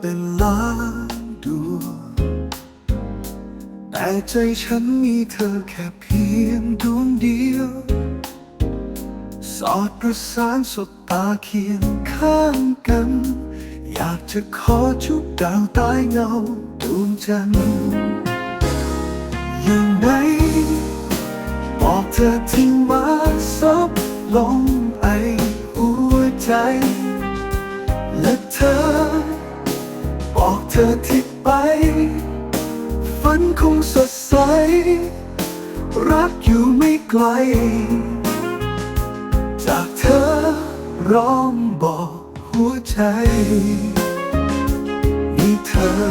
เป็นล้านดวง แต่ใจฉันมีเธอแค่เพียงดวงเดียว สอดประสานสดตาเคียงข้างกัน อยากจะขอจุบดาวใต้เงาดวงจันทร์ยังไงบอกเธอทิ้งมาซบลงไอหัวใจ และเธอ เธอที่ไป ฝันคงสดใส รักอยู่ไม่ไกล จากเธอร้องบอกหัวใจ มีเธอ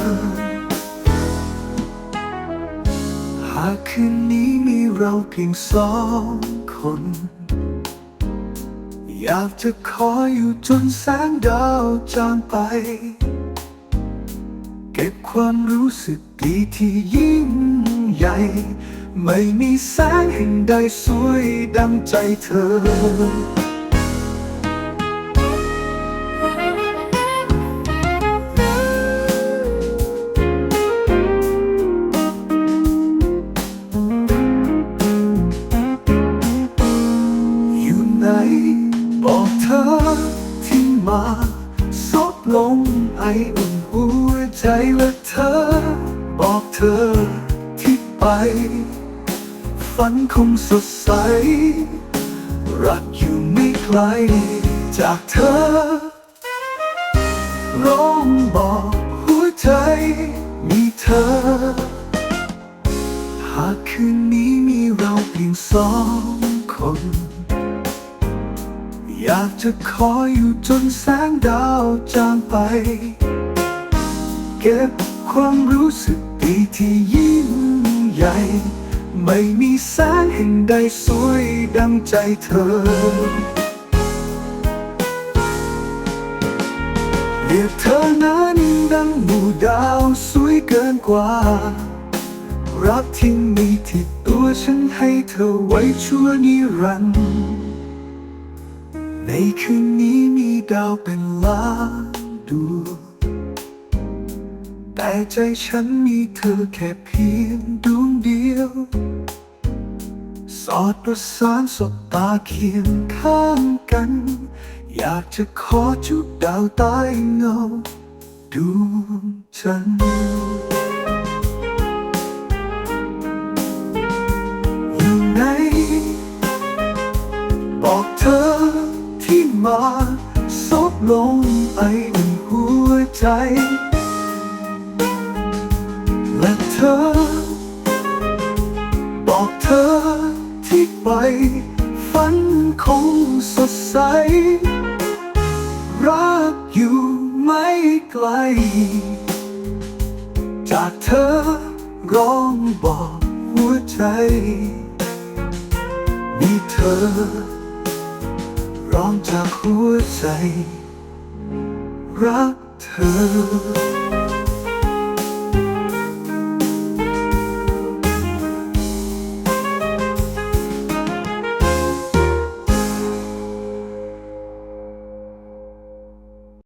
หากคืนนี้มีเราเพียงสองคน อยากจะขออยู่จนแสงดาวจางไป ก็บความรู้สึกดีที่ยิ่งใหญ่ ไม่มีแสงแห่งใดสวยดังใจเธอ อยู่ไหนบอกเธอที่มาซบลงไออุ่นหัว ใจและเธอ บอกเธอที่ไป ฝันคงสดใส รักอยู่ไม่ไกลจากเธอ ร้องบอกหัวใจมีเธอ หากคืนนี้มีเราเพียงสองคน อยากจะขออยู่จนแสงดาวจางไป เก็บความรู้สึกดีที่ยิ่งใหญ่ ไม่มีแสงแห่งใดสวยดังใจเธอ เรียกเธอนั้นดังหมู่ดาวสวยเกินกว่า รักที่มีที่ตัวฉันให้เธอไว้ชั่วนิรันดร์ในคืนนี้มีดาวเป็นล้านดวง แต่ใจฉันมีเธอแค่เพียงดวงเดียว สอดประสานสบตาเคียงข้างกัน อยากจะขอจุดดาวใต้เงาดวงจันทร์อยู่ไหนบอกเธอที่มาซบลงไออุ่นหัวใจ อ บอกเธอที่ไป ฝันคงสดใส รักอยู่ไม่ไกล จากเธอร้องบอกหัวใจ มีเธอ ร้องจากหัวใจ รักเธอ